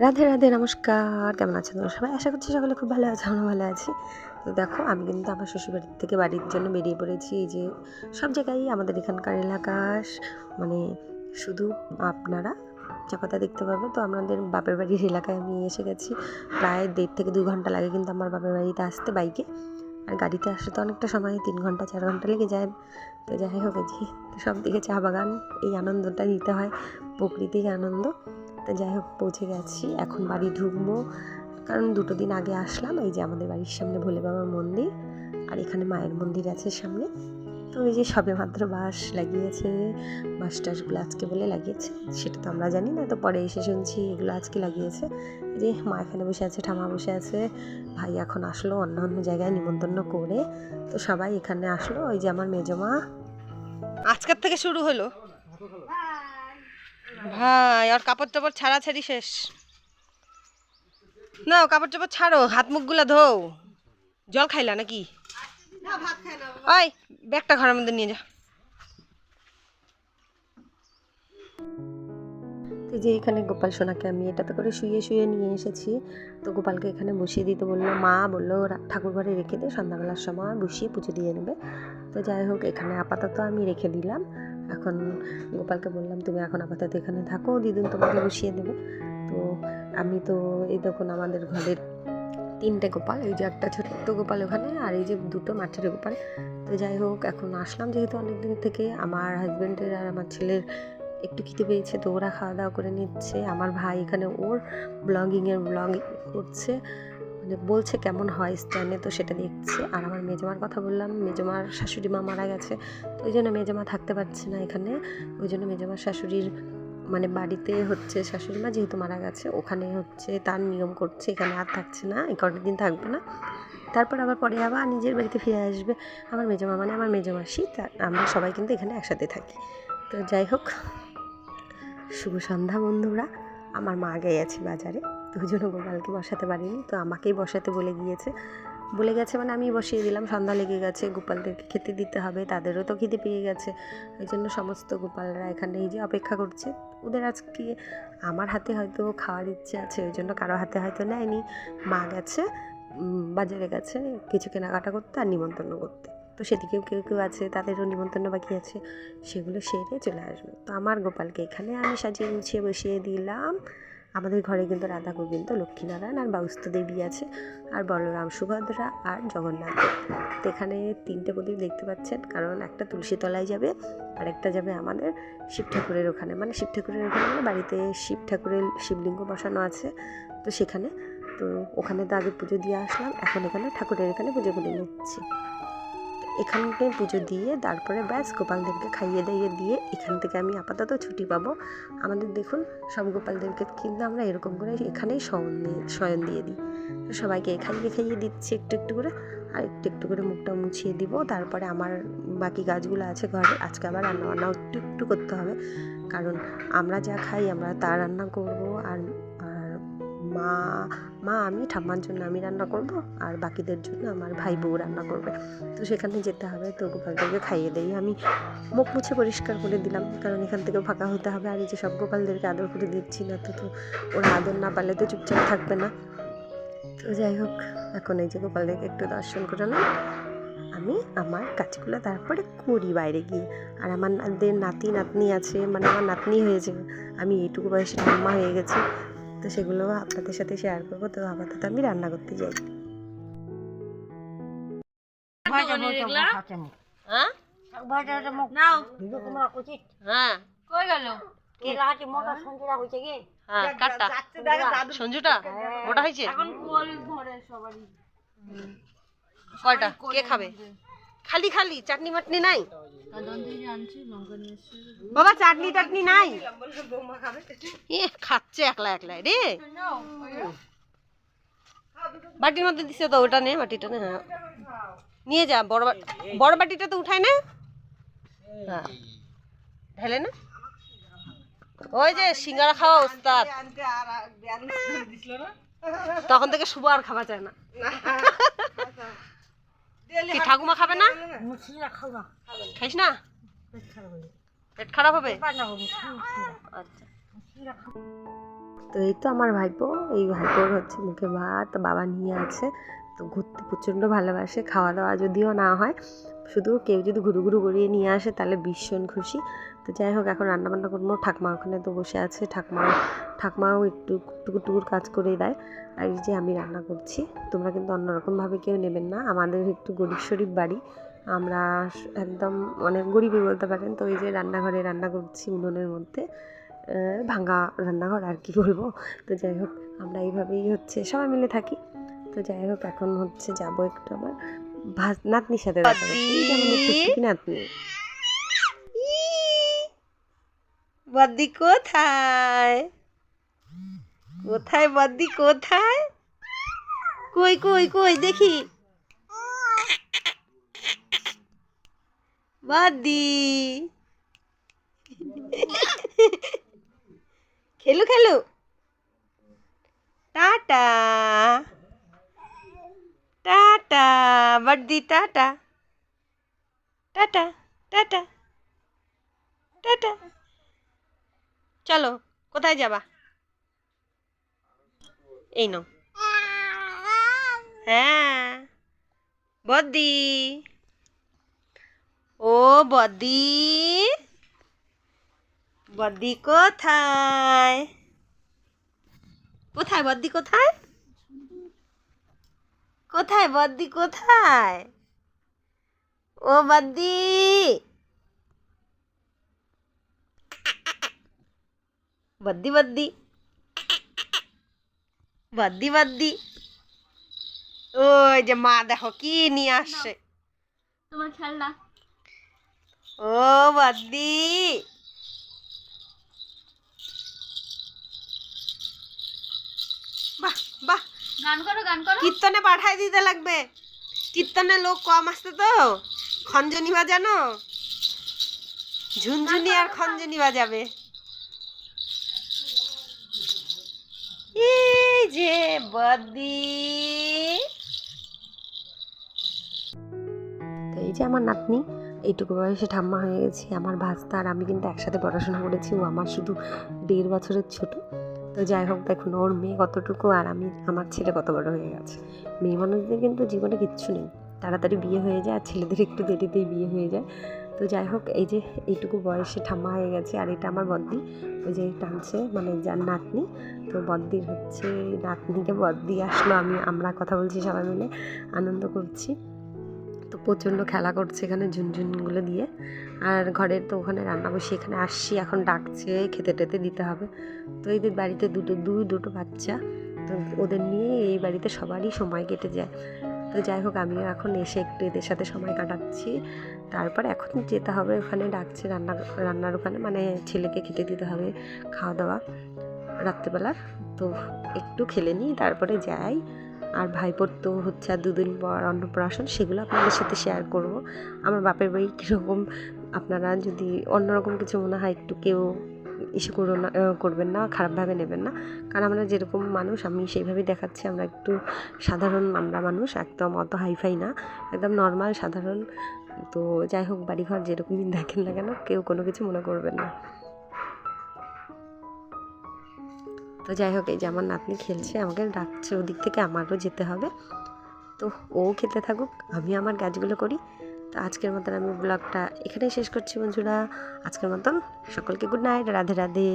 রাধে রাধে, নমস্কার। কেমন আছেন তোমরা সবাই? আশা করছি সকলে খুব ভালো আছে আমরা ভালো আছি। তো দেখো, আমি কিন্তু আমার শ্বশুরবাড়ির থেকে বাড়ির জন্য বেরিয়ে পড়েছি। এই যে সব জায়গায় আমাদের এখানকার এলাকা মানে শুধু আপনারা চাপাতা দেখতে পাবে। তো আমাদের বাপের বাড়ির এলাকায় আমি এসে গেছি। প্রায় দেড় থেকে দু ঘণ্টা লাগে কিন্তু আমার বাপের বাড়িতে আসতে বাইকে। আর গাড়িতে আসতে তো অনেকটা সময়, তিন ঘণ্টা, চার ঘণ্টা লেগে যায়। তো যাই হোক যে সব দিকে চা বাগান, এই আনন্দটা নিতে হয়, প্রকৃতির আনন্দ। তো যাই হোক, পৌঁছে গেছি। এখন বাড়ি ঢুকবো। কারণ দুটো দিন আগে আসলাম, এই যে আমাদের বাড়ির সামনে ভোলে বাবার মন্দির আর এখানে মায়ের মন্দির আছে সামনে। তো ওই যে সবে মাত্র বাঁশ লাগিয়েছে, বাঁশ টাসগুলো আজকে বলে লাগিয়েছে, সেটা তো আমরা জানি না, তো পরে এসে শুনছি এগুলো আজকে লাগিয়েছে। এই যে মা এখানে বসে আছে ঠামা বসে আছে, ভাই এখন আসলো অন্য অন্য জায়গায় নিমন্ত্রণ করে। তো সবাই এখানে আসলো, ওই যে আমার মেজমা আজকের থেকে শুরু হলো। ভাই আর কাপড় টাপড় ছাড়া ছাড়ি শেষ। না কাপড় টাপড় ছাড়ো হাত মুখগুলো ধোও। জল খাইলা নাকি? ওই ব্যাগটা ঘরের মধ্যে নিয়ে যা। তো যে এখানে গোপাল সোনাকে আমি এটাতে করে শুয়ে শুয়ে নিয়ে এসেছি। তো গোপালকে এখানে বসিয়ে দিতে বলল মা বলল ঠাকুর ঘরে রেখে দে সন্ধ্যাবেলার সময় বসিয়ে পুজো দিয়ে নেবে। তো যাই হোক এখানে আপাতত আমি রেখে দিলাম। এখন গোপালকে বললাম, তুমি এখন আপাতত এখানে থাকো, দিদুন তোমাকে বসিয়ে দেবে। তো আমি তো এই দেখুন আমাদের ঘরের তিনটে গোপাল, এই যে একটা ছোট্ট গোপাল ওখানে আর এই যে দুটো মাঠের গোপাল। তো যাই হোক, এখন আসলাম যেহেতু অনেক দিন থেকে। আমার হাজব্যান্ডের আর আমার ছেলের একটু খিদে পেয়েছে, তো ওরা খাওয়া দাওয়া করে নিচ্ছে। আমার ভাই এখানে ওর ব্লগিংয়ের ব্লগ করছে। বলছে কেমন হয় স্ট্যান্ডে তো সেটা দেখছি। আর আমার মেজমার কথা বললাম, মেজমার শাশুড়ি মা মারা গেছে, তো ওই জন্য মেজমা থাকতে পারছে না এখানে। ওই জন্য মেজমার শাশুড়ির মানে বাড়িতে হচ্ছে শাশুড়ি মা যেহেতু মারা গেছে, ওখানে হচ্ছে তার নিয়ম করছে, এখানে আর থাকছে না, এই কটা দিন থাকবে না। তারপর আবার পরে আবার নিজের বাড়িতে ফিরে আসবে। আমার মেজমা মানে আমার মেজমাসি, তা আমরা সবাই কিন্তু এখানে একসাথে থাকি। তো যাই হোক, শুভ সন্ধ্যা বন্ধুরা। আমার মা গিয়েছে বাজারে। জন্য গোপালকে বসাতে পারিনি, তো আমাকেই বসাতে বলে গিয়েছে। বলে গেছে মানে আমি বসিয়ে দিলাম, সন্ধ্যা লেগে গেছে, গোপালদেরকে খেতে দিতে হবে, তাদেরও তো খিদে পেয়ে গেছে। ওই জন্য সমস্ত গোপালরা এখানে এই যে অপেক্ষা করছে। ওদের আজকে আমার হাতে হয়তো খাওয়ার ইচ্ছে আছে ওই জন্য কারও হাতে হয়তো নেয়নি। মা গেছে বাজারে গেছে, কিছু কেনাকাটা করতে আর নিমন্ত্রণ করতে। তো সেদিকেও কেউ কেউ আছে, তাদেরও নিমন্ত্রণ বাকি আছে, সেগুলো সেরে চলে আসবে। তো আমার গোপালকে এখানে আমি সাজিয়ে গুছিয়ে বসিয়ে দিলাম। আমাদের ঘরে কিন্তু রাধা গোবিন্দ, লক্ষ্মীনারায়ণ আর বাউস্ত দেবী আছে আর বলরাম সুভদ্রা আর জগন্নাথ। তো এখানে তিনটে প্রদীপ দেখতে পাচ্ছেন, কারণ একটা তুলসী তলায় যাবে আর একটা যাবে আমাদের শিব ঠাকুরের ওখানে। মানে শিব ঠাকুরের ওখানে মানে বাড়িতে শিব ঠাকুরের শিবলিঙ্গ বসানো আছে, তো সেখানে। তো ওখানে তো আগে পুজো দিয়ে আসলাম, এখন এখানে ঠাকুরের এখানে পুজো করে নিচ্ছি। এখানকে পুজো দিয়ে তারপরে ব্যাস গোপালদেরকে খাইয়ে দাইয়ে দিয়ে এখান থেকে আমি আপাতত ছুটি পাবো। আমাদের দেখুন, সব গোপালদেরকে কিন্তু আমরা এরকম করে এখানেই শয়ন দিয়ে শয়ন দিয়ে দিই। সবাইকে খাইয়ে খাইয়ে দিচ্ছি একটু একটু করে, আর একটু একটু করে মুখটা মুছিয়ে দিব। তারপরে আমার বাকি গাছগুলো আছে ঘরে, আজকে আবার রান্না বান্না একটু একটু করতে হবে। কারণ আমরা যা খাই আমরা তা রান্না করব আর মা মা, আমি ঠাম্মার জন্য আমি রান্না করব আর বাকিদের জন্য আমার ভাই বউ রান্না করবে। তো সেখানে যেতে হবে, তো গোপালদেরকে খাইয়ে দেই। আমি মুখ মুছে পরিষ্কার করে দিলাম, কারণ এখান থেকে ফাঁকা হতে হবে। আর এই যে সব গোপালদেরকে আদর করে দিচ্ছি না, তো তো ওরা আদর না পারলে তো চুপচাপ থাকবে না। তো যাই হোক, এখন এই যে গোপালদেরকে একটু দর্শন করে নাম আমি আমার কাজগুলো তারপরে করি বাইরে গিয়ে। আর আমার নাতি নাতনি আছে মানে আমার নাতনি হয়েছে, আমি এইটুকু বয়সে ঠাম্মা হয়ে গেছি। তো সেগুলো আপনাদের সাথে শেয়ার করব। তো আপাতত আমি রান্না করতে যাই। হ্যাঁ? নাও। হ্যাঁ। কই গেল? হ্যাঁ কাটটা। সঞ্জুটা মোটা হয়েছে? এখন কোল ধরে সবারই। কয়টা? কে খাবে? খালি খালি চাটনি মাটনি নাই? বাবা চাটনি টাটনি নাই? এ খাচ্ছে একলা একলা রে। বাটির মধ্যে দিছে তো ওটা নে বাটিটা নে হ্যাঁ। নিয়ে যা বড় বড় বাটিটা তো উঠায় না। হ্যাঁ। ঢেলে না। ওই যে সিঙ্গারা খাওয়া ওস্তাদ। তখন থেকে শুভ আর খাওয়া যায় না। কি ঠাকুমা খাবে না? খাইস না? পেট খারাপ হবে। আচ্ছা। তো এই তো আমার ভাইপো এই ভাইপোর হচ্ছে মুখে ভাত বাবা নিয়ে আছে। তো ঘুরতে প্রচণ্ড ভালোবাসে খাওয়া দাওয়া যদিও না হয়, শুধু কেউ যদি ঘুরু ঘুরু করিয়ে নিয়ে আসে তাহলে ভীষণ খুশি। তো যাই হোক, এখন রান্নাবান্না করব, ঠাকমা ওখানে তো বসে আছে, ঠাকমা, ঠাকমাও একটু টুকুর টুকুর কাজ করে দেয়। আর এই যে আমি রান্না করছি, তোমরা কিন্তু অন্যরকমভাবে কেউ নেবেন না, আমাদের একটু গরিব শরীফ বাড়ি, আমরা একদম অনেক গরিবই বলতে পারেন। তো এই যে রান্নাঘরে রান্না করছি উনুনের মধ্যে ভাঙা রান্নাঘর আর কি বলব। তো যাই হোক, আমরা এইভাবেই হচ্ছে সবাই মিলে থাকি। তো যাই হোক এখন হচ্ছে যাব একটু আমার ভাত নাতনির সাথে দেখা করতে। নাতনি। বদ্দি কোথায়? কোথায় বদ্দি কোথায়? কই কই কই দেখি। বদ্দি খেলু খেলু। টাটা। টাটা বদ্দি টাটা। Tata tata tata. চলো, কোথায় যাবা? এই নাও। হ্যাঁ বদ্দি ও বদ্দি বদ্দি কোথায়? কোথায় বদ্দি কোথায়? কোথায় বদ্দি কোথায়? ও বদ্দি! বদ্দি বদ্দি! বদ্দি বদ্দি! ওই যে মা দেখো কি নিয়ে আসছে। তোমার খেলনা। ও বদ্দি! বাহ বাহ! গান করো গান করো। কীর্তনে পাঠাই দিতে লাগবে। কীর্তনে লোক কম আসতে তো। খঞ্জনি বাজানো। ঝুনঝুনি আর খঞ্জনি বাজাবে। এই যে বদি তো এই যে আমার নাতনি এইটুকু বয়সে ঠাম্মা হয়ে গেছি আমার ভাস্তা আর আমি কিন্তু একসাথে পড়াশোনা করেছি ও আমার শুধু দেড় বছরের ছোট। তো যাই হোক, দেখুন, ওর মেয়ে কতটুকু আর আমি, আমার ছেলে কত বড় হয়ে গেছে। মেয়ে মানুষদের কিন্তু জীবনে কিচ্ছু নেই। তাড়াতাড়ি বিয়ে হয়ে যায়, আর ছেলেদের একটু দেরিতেই বিয়ে হয়ে যায়। তো যাই হোক, এই যে এইটুকু বয়সে ঠাম্মা হয়ে গেছে, আর এটা আমার বদ্দি। ওই যে টানছে মানে যার নাতনি। তো বদ্দির হচ্ছে, নাতনিকে বদ্দি আসলো, আমি, আমরা কথা বলছি সবাই মিলে। আনন্দ করছি। তো প্রচণ্ড খেলা করছে এখানে ঝুনঝুনগুলো দিয়ে। আর ঘরের তো ওখানে রান্না বসে এখানে আসছি, এখন ডাকছে, খেতে টেতে দিতে হবে। তো এদের বাড়িতে দুটো, দুই, দুটো বাচ্চা। তো ওদের নিয়ে এই বাড়িতে সবারই সময় কেটে যায়। তো যাই হোক, আমিও এখন এসে একটু এদের সাথে সময় কাটাচ্ছি। তারপর এখন যেতে হবে ওখানে, ডাকছে রান্না, রান্নার ওখানে মানে ছেলেকে খেতে দিতে হবে খাওয়া দাওয়া রাত্রেবেলার। তো একটু খেলে নিই, তারপরে যাই। আর ভাইপোর তো হচ্ছে আর দুদিন পর অন্নপ্রাশন, সেগুলো আপনাদের সাথে শেয়ার করব। আমার বাপের বাড়ি কীরকম, আপনারা যদি অন্যরকম কিছু মনে হয় একটু কেউ ইস্যু করো না করবেন না, খারাপভাবে নেবেন না। কারণ আমরা যেরকম মানুষ, আমি সেইভাবেই দেখাচ্ছি, আমরা একটু সাধারণ আমরা মানুষ, একদম অত হাইফাই না, একদম নর্মাল সাধারণ। তো যাই হোক, বাড়িঘর যেরকমই দেখেন না কেন, কেউ কোনো কিছু মনে করবেন না। তো যাই হোক, এই যে আমার নাতনি খেলছে, আমাকে ডাকছে, ওদিক থেকে আমারও যেতে হবে। তো ও খেতে থাকুক, আমি আমার গাছগুলো করি। তো আজকের মতন আমি ব্লগটা এখানেই শেষ করছি বন্ধুরা। আজকের মতন সকলকে গুড নাইট রাধে রাধে।